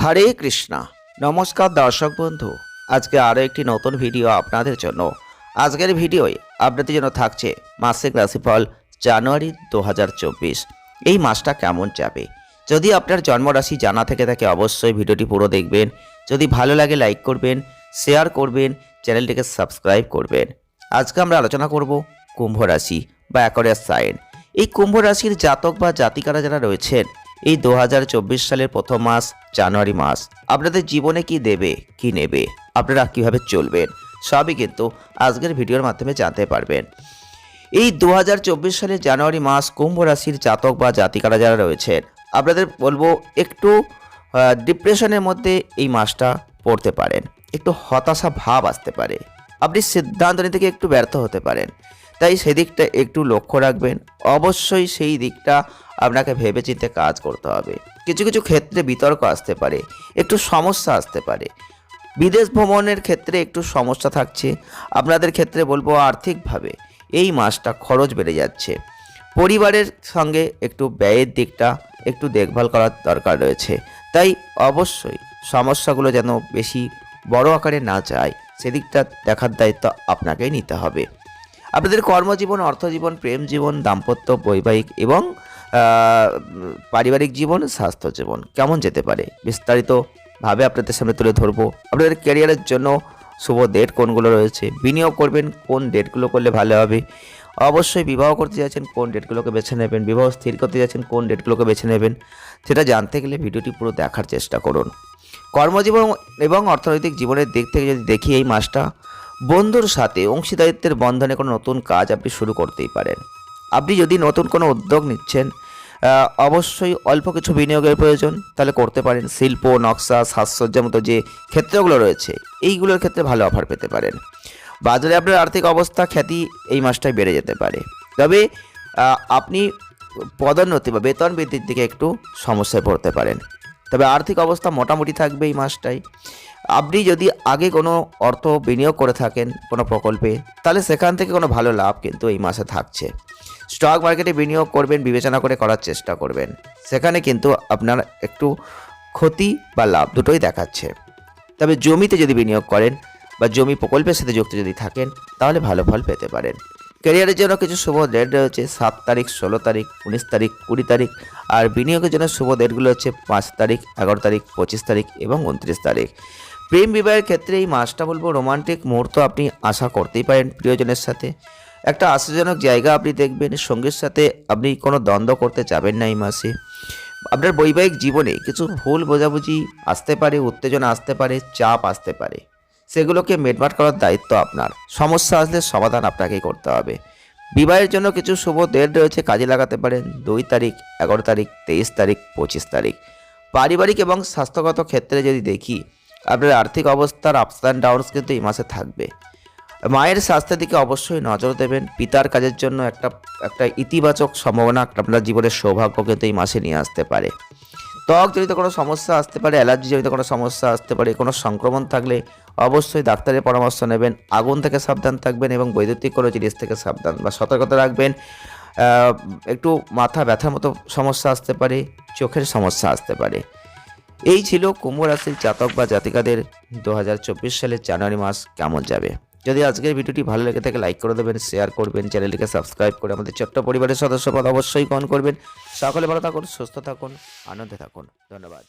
হরে কৃষ্ণা। নমস্কার দর্শক বন্ধু। আজকে আরও একটি নতুন ভিডিও আপনাদের জন্য। আজকের ভিডিওয় আপনাদের জন্য থাকছে মাসিক রাশিফল জানুয়ারি দু হাজার চব্বিশ। এই মাসটা কেমন যাবে? যদি আপনার জন্মরাশি জানা থেকে থাকে, অবশ্যই ভিডিওটি পুরো দেখবেন। যদি ভালো লাগে লাইক করবেন শেয়ার করবেন চ্যানেলটিকে সাবস্ক্রাইব করবেন। আজকে আমরা আলোচনা করব কুম্ভ রাশি বা অ্যাকোরিয়াস সাইন এই কুম্ভ রাশির জাতক বা জাতিকারা যারা রয়েছেন এই দু হাজার চব্বিশ সালের প্রথম মাস, জানুয়ারি মাস। আপনাদের জীবনে কি দেবে, কি নেবে, আপনারা কীভাবে চলবেন, সবই কিন্তু আজকের ভিডিওর মাধ্যমে জানতে পারবেন। এই দু হাজার চব্বিশ সালের জানুয়ারি মাস কুম্ভ রাশির জাতক বা জাতিকারা যারা রয়েছেন, আপনাদের বলব একটু ডিপ্রেশনের মধ্যে এই মাসটা পড়তে পারেন। একটু হতাশা ভাব আসতে পারে। আপনি সিদ্ধান্ত নিতে একটু ব্যর্থ হতে পারেন। তাই সেদিকটা একটু লক্ষ্য রাখবেন। অবশ্যই সেই দিকটা আপনাকে ভেবেচিন্তে কাজ করতে হবে। কিছু কিছু ক্ষেত্রে বিতর্ক আসতে পারে, একটু সমস্যা আসতে পারে। বিদেশ ভ্রমণের ক্ষেত্রে একটু সমস্যা থাকছে। আপনাদের ক্ষেত্রে বলব আর্থিকভাবে এই মাসটা খরচ বেড়ে যাচ্ছে। পরিবারের সঙ্গে একটু ব্যয়ের দিকটা একটু দেখভাল করার দরকার রয়েছে। তাই অবশ্যই সমস্যাগুলো যেন বেশি বড় আকারে না যায়, সেদিকটা দেখার দায়িত্ব আপনাকেই নিতে হবে। আপনাদের কর্মজীবন, অর্থজীবন, প্রেম জীবন, দাম্পত্য, বৈবাহিক এবং পারিবারিক জীবন, স্বাস্থ্য জীবন কেমন যেতে পারে? বিস্তারিতভাবে আপনাদের সামনে তুলে ধরবো। আপনাদের ক্যারিয়ারের জন্য শুভ ডেট কোনগুলো রয়েছে? বিনিয়োগ করবেন, কোন ডেটগুলো করলে ভালো হবে? অবশ্যই বিবাহ করতে যাচ্ছেন, কোন ডেটগুলোকে বেছে নেবেন? বিবাহ স্থির করতে যাচ্ছেন, কোন ডেটগুলোকে বেছে নেবেন? সেটা জানতে গেলে ভিডিওটি পুরো দেখার চেষ্টা করুন। কর্মজীবন এবং অর্থনৈতিক জীবনের দিক থেকে যদি দেখি এই মাসটা বন্ধুর সাথে অংশীদারিত্বের বন্ধনে কোনো নতুন কাজ আপনি শুরু করতেই পারেন। আপনি যদি নতুন কোনো উদ্যোগ নিচ্ছেন অবশ্যই অল্প কিছু বিনিয়োগের প্রয়োজন, তাহলে করতে পারেন। শিল্প, নকশা, সাজসজ্জার মতো যে ক্ষেত্রগুলো রয়েছে, এইগুলোর ক্ষেত্রে ভালো অফার পেতে পারেন। বাজারে আপনার আর্থিক অবস্থা, খ্যাতি এই মাসটায় বেড়ে যেতে পারে। তবে আপনি পদোন্নতি বা বেতন বৃদ্ধির দিকে একটু সমস্যায় পড়তে পারেন। তবে আর্থিক অবস্থা মোটামুটি থাকবে এই মাসটায় আপনি যদি আগে কোনো অর্থ বিনিয়োগ করে থাকেন কোনো প্রকল্পে, তাহলে সেখান থেকে কোনো ভালো লাভ কিন্তু এই মাসে থাকছে। স্টক মার্কেটে বিনিয়োগ করবেন, বিবেচনা করে করার চেষ্টা করবেন। সেখানে কিন্তু আপনার একটু ক্ষতি বা লাভ দুটোই দেখাচ্ছে। তবে জমিতে যদি বিনিয়োগ করেন বা জমি প্রকল্পের সাথে যুক্ত যদি থাকেন, তাহলে ভালো ফল পেতে পারেন। ক্যারিয়ারের জন্য কিছু শুভ ডেট রয়েছে সাত তারিখ, ষোলো তারিখ, উনিশ তারিখ, কুড়ি তারিখ। আর বিনিয়োগের জন্য শুভ ডেটগুলো হচ্ছে পাঁচ তারিখ, এগারো তারিখ, পঁচিশ তারিখ এবং উনত্রিশ তারিখ। প্রেম বিবাহের ক্ষেত্রে এই মাসটা বলব রোমান্টিক মুহূর্ত আপনি আশা করতেই পারেন প্রিয়জনের সাথে। একটা আশাজনক জায়গা আপনি দেখবেন, সঙ্গীর সাথে আপনি কোনো দ্বন্দ্ব করতে যাবেন না এই মাসে। আপনার বৈবাহিক জীবনে কিছু ভুল বোঝাবুঝি আসতে পারে, উত্তেজনা আসতে পারে, চাপ আসতে পারে। সেগুলোকে মেটমাট করার দায়িত্ব আপনার। সমস্যা আসলে সমাধান আপনাকেই করতে হবে। বিবাহের জন্য কিছু শুভ ডেট রয়েছে, কাজে লাগাতে পারেন। দুই তারিখ, এগারো তারিখ, তেইশ তারিখ, পঁচিশ তারিখ। পারিবারিক এবং স্বাস্থ্যগত ক্ষেত্রে যদি দেখি, আপনার আর্থিক অবস্থার আপস অ্যান্ড ডাউনস কিন্তু এই মাসে থাকবে। মায়ের স্বাস্থ্যের দিকে অবশ্যই নজর দেবেন। পিতার কাজের জন্য একটা একটা ইতিবাচক সম্ভাবনা আপনার জীবনের সৌভাগ্য কিন্তু এই মাসে নিয়ে আসতে পারে। ত্বক জনিত কোনো সমস্যা আসতে পারে অ্যালার্জি জনিত কোনো সমস্যা আসতে পারে, কোনো সংক্রমণ থাকলে অবশ্যই ডাক্তারের পরামর্শ নেবেন, আগুন থেকে সাবধান থাকবেন এবং বৈদ্যুতিক কোনো জিনিস থেকে সাবধান বা সতর্কতা রাখবেন। একটু মাথা ব্যথার মতো সমস্যা আসতে পারে, চোখের সমস্যা আসতে পারে। এই ছিল কুম্ভ রাশির জাতক বা জাতিকাদের দু হাজার চব্বিশ সালের জানুয়ারি মাস কেমন যাবে? যদি আজকের ভিডিওটি ভালো লেগে থাকে লাইক করে দেবেন শেয়ার করবেন চ্যানেলটিকে সাবস্ক্রাইব করে আমাদের ছোট্ট পরিবারের সদস্যপদ অবশ্যই গ্রহণ করবেন। সকলে ভালো থাকুন, সুস্থ থাকুন, আনন্দে থাকুন। ধন্যবাদ।